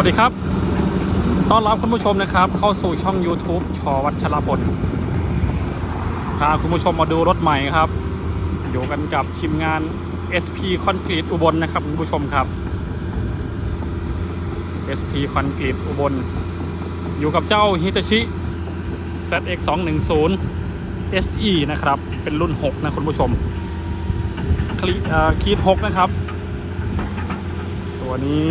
วัสดีครับ ต้อนรับคุณผู้ชมนะครับ เข้าสู่ช่อง YouTube ชอวัชรพลพาคุณผู้ชมมาดูรถใหม่ครับ อยู่กันกับทีมงาน SP Concrete อุบลนะครับคุณผู้ชมครับ SP Concrete อุบล อยู่กับเจ้า Hitachi ZX 210 SE นะครับ เป็นรุ่น 6 นะคุณผู้ชมคลีเอ่อคีด6นะครับ ตัวนี้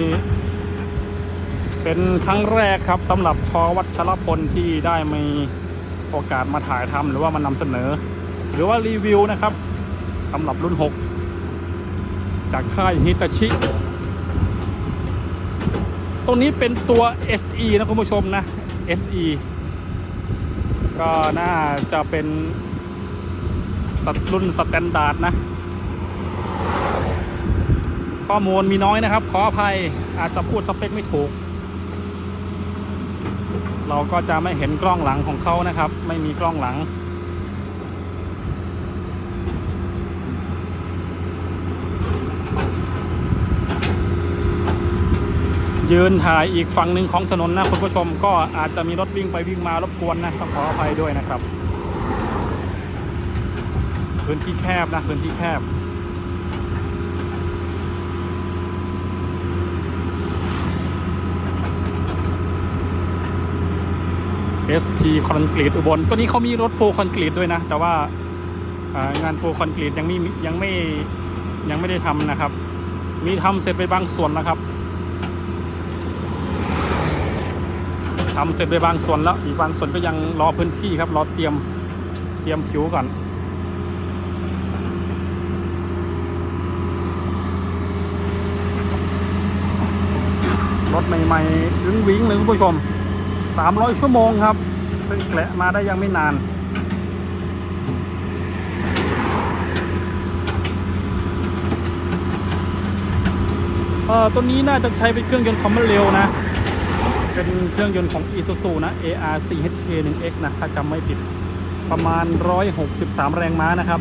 เป็นครั้งแรกครับสำหรับชอวัชรพลที่ได้มีโอกาสมาถ่ายทำหรือว่ามานำเสนอ หรือว่ารีวิวนะครับสำหรับรุ่น 6 จากค่ายฮิตาชิ ตรงนี้เป็นตัว SE นะคุณผู้ชมนะ SE ก็น่าจะเป็นสัตรุ่นสแตนดาร์ดนะ ข้อมูลมีน้อยนะครับ ขออภัยอาจจะพูดสเปคไม่ถูก เราก็จะไม่เห็นกล้องหลังของเขานะครับ ไม่มีกล้องหลัง ยืนถ่ายอีกฝั่งหนึ่งของถนนนะคุณผู้ชมก็อาจจะมีรถวิ่งไปวิ่งมารบกวนนะต้องขออภัยด้วยนะครับ พื้นที่แคบนะพื้นที่แคบ SP คอนกรีตอุบลตัวนี้เขามีรถโพคอนกรีตด้วยนะ แต่ว่างานโพคอนกรีตยังไม่ยังไม่ยังไม่ได้ทำนะครับ มีทำเสร็จไปบางส่วนแล้วครับทำเสร็จไปบางส่วนแล้ว อีกบางส่วนก็ยังรอพื้นที่ครับ รอเตรียมเตรียมผิวก่อนรถใหม่ๆวิ้งวิ้งเลยคุณผู้ชม 300 ชั่วโมงครับ เพิ่งแกะมาได้ยังไม่นาน เอ่อตัวนี้น่าจะใช้เป็นเครื่องยนต์คอมมอนเร็วนะ เป็นเครื่องยนต์ของ Isuzu นะ AR 4 HK 1X นะ ถ้าจำไม่ผิด ประมาณ 163 แรงม้านะครับ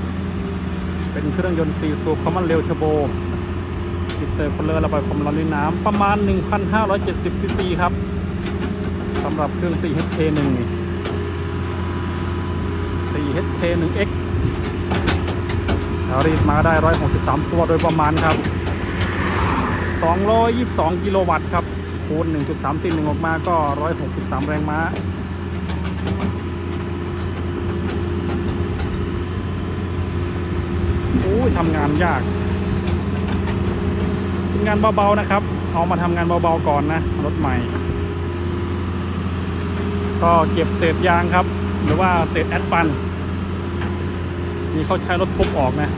เป็นเครื่องยนต์4สูบคอมมอนเร็วเทอร์โบติดเตอร์คอนเลอร์ระบายความร้อนด้วยน้ำประมาณ 1,570ซีซีครับำหรับเครื่อง 4HK1 นี่ 4HK1X รีดมาได้ 163 ตัวโดยประมาณครับ 222 กิโลวัตต์ครับ คูณ 1.341 ออกมาก็ 163 แรงม้าโอ้ยทำงานยากเป็นงานเบาๆนะครับ เอามาทำงานเบาๆก่อนนะ รถใหม่ ก็เก็บเศษยางครับ หรือว่าเศษแอดฟัน นี่เขาใช้รถทุบออกนะ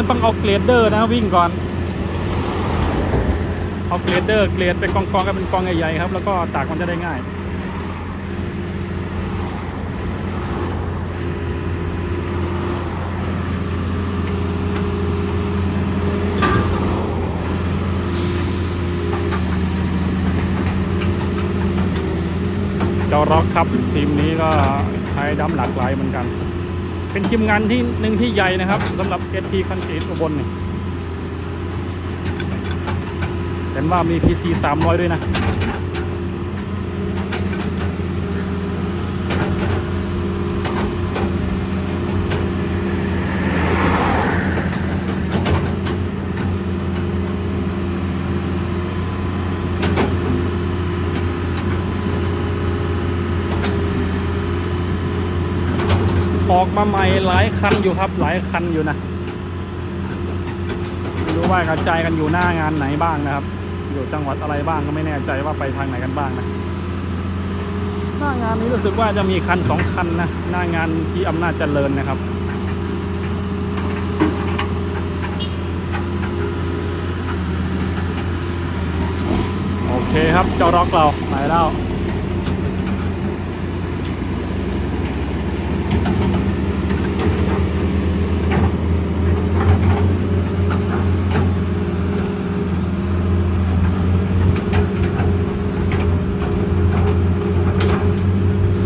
มันต้องเอาเกรดเดอร์นะวิ่งก่อน เอาเกรดเดอร์เกรดเป็นกองๆกันเป็นกองใหญ่ๆครับ แล้วก็ตากมันจะได้ง่ายเจ้าร็อกครับทีมนี้ก็ใช้ดำหลากหลายเหมือนกัน เป็นทีมงานที่หนึ่งที่ใหญ่นะครับสำหรับเอทีคอนกรีตอุบลนี่เห็นว่ามีพีซีสามร้อยด้วยนะ ออกมาใหม่หลายคันอยู่ครับ หลายคันอยู่นะไม่รู้ว่ากระจายกันอยู่หน้างานไหนบ้างนะครับ อยู่จังหวัดอะไรบ้างก็ไม่แน่ใจว่าไปทางไหนกันบ้างนะหน้างานนี้รู้สึกว่าจะมีคันสองคันนะหน้างานที่อำนาจเจริญนะครับเเคครับเจ้าร็อกเราไปแล้ว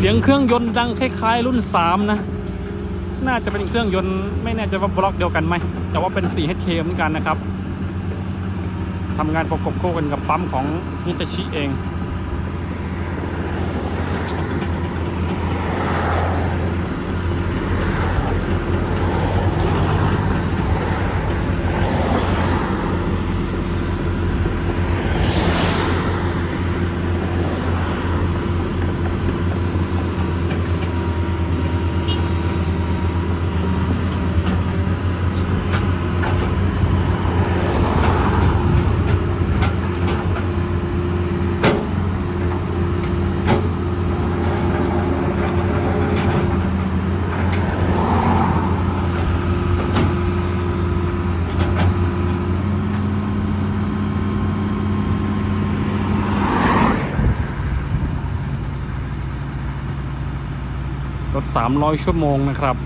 สียงเครื่องยนต์ดังคล้ายๆ รุ่น 3 นะ น่าจะเป็นเครื่องยนต์ไม่แน่ใจว่าบล็อกเดียวกันไหม แต่ว่าเป็น 4HK เหมือนกันนะครับทำงานประกบคู่กันกับปั๊มของฮิตาชิเอง 300 ชั่วโมงนะครับ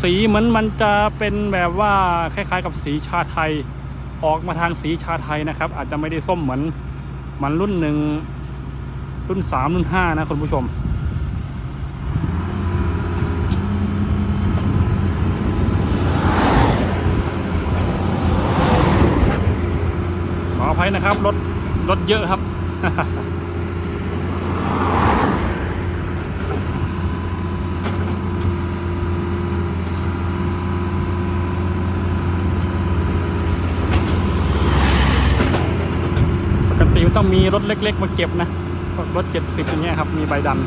สีเหมือนมันจะเป็นแบบว่าคล้ายๆ กับสีชาไทย ออกมาทางสีชาไทยนะครับ อาจจะไม่ได้ส้มเหมือนเหมันรุ่นหนึ่งรุ่น 3 รุ่น 5 นะคุณผู้ชมขออภัยนะครับ รถ รถเยอะครับ ปกติมันต้องมี รถเล็ก ๆ มาเก็บนะพวกรถ70อย่างเงี้ยครับ มีใบดัน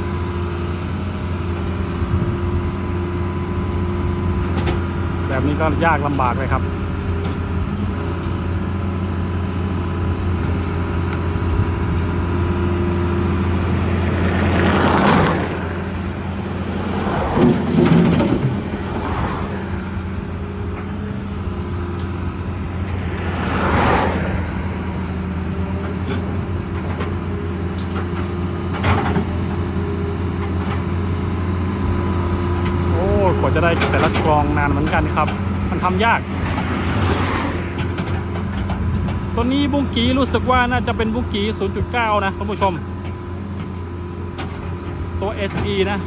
แบบนี้ก็ยากลำบากเลยครับ โอ้ กว่าจะได้แต่ละกรองนานเหมือนกันครับ มันทำยาก ตัวนี้บุ้งกีรู้สึกว่าน่าจะเป็นบุ้งกี0.9 นะคุณผู้ชม ตัว SE นะ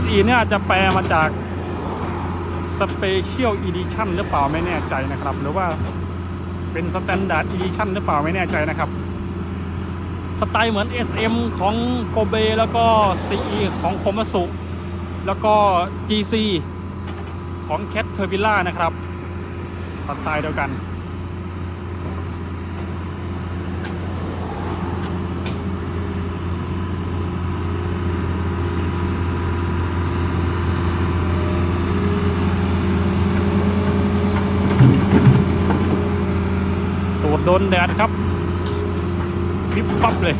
SE เนี่ยอาจจะแปลมาจาก Special Edition หรือเปล่าไม่แน่ใจนะครับ หรือว่า เป็นสแตนดาร์ดอีดิชั่นหรือเปล่าไม่แน่ใจนะครับ สไตล์เหมือน SM ของโกเบแล้วก็ CE ของโคมาสุ แล้วก็ GC ของ Cat t e r v i l l a นะครับ สไตล์เดียวกัน โดนแดดครับพิบปั๊บเลย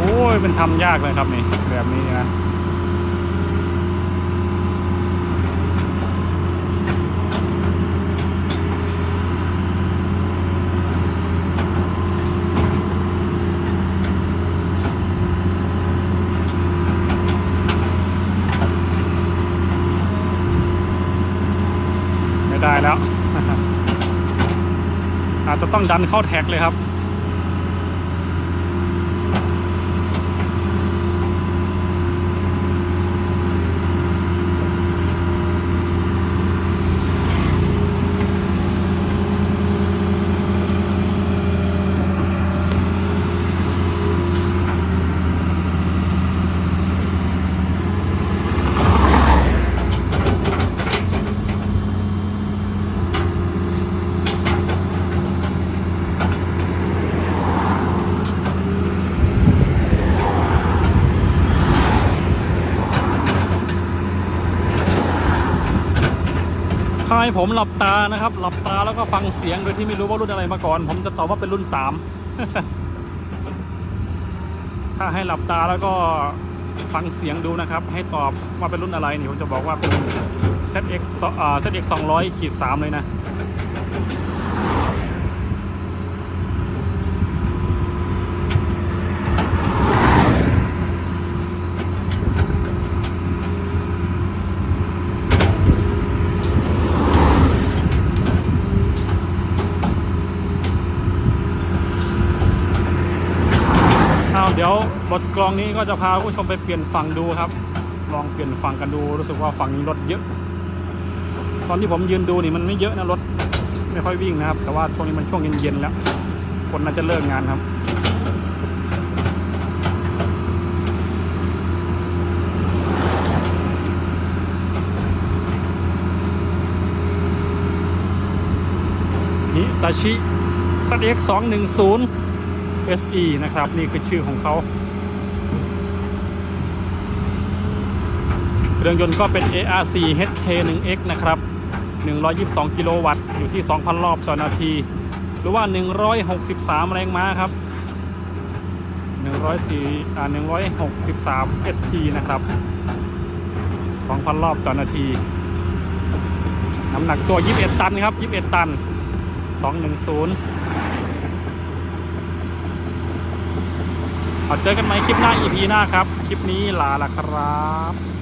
โอ้ย มันทำยากเลยครับนี่แบบนี้นะไม่ได้แล้ว อาจจะต้องดันเข้าแท็กเลยครับ ให้ผมหลับตานะครับ หลับตาแล้วก็ฟังเสียงโดยที่ไม่รู้ว่ารุ่นอะไรมาก่อน ผมจะตอบว่าเป็นรุ่นสามถ้าให้หลับตาแล้วก็ฟังเสียงดูนะครับ ให้ตอบว่าเป็นรุ่นอะไรนี่ผมจะบอกว่าเป็น ZX อ่อ ZX 200ขีด3เลยนะ เดี๋ยวรถกลองนี้ก็จะพาผู้ชมไปเปลี่ยนฝั่งดูครับ ลองเปลี่ยนฝั่งกันดูรู้สึกว่าฝั่งนี้รถเยอะ ตอนที่ผมยืนดูนี่มันไม่เยอะนะรถไม่ค่อยวิ่งนะครับ แต่ว่าช่วงนี้มันช่วงเย็นๆแล้ว คนน่าจะเลิกงานครับฮิตาชิ ZX 210 SE นะครับ นี่คือชื่อของเขาเครื่องยนต์ก็เป็น ARC HK 1X นะครับ 122 กิโลวัตต์ อยู่ที่ 2,000 รอบต่อนาที หรือว่า 163 แรงม้าครับ 104อ่า163 SP นะครับ 2,000 รอบต่อนาที น้ำหนักตัว 21 ตันครับ 21 ตัน 210 เอเจอกันไหมคลิปหน้า EP หน้าครับ คลิปนี้ลาละครับ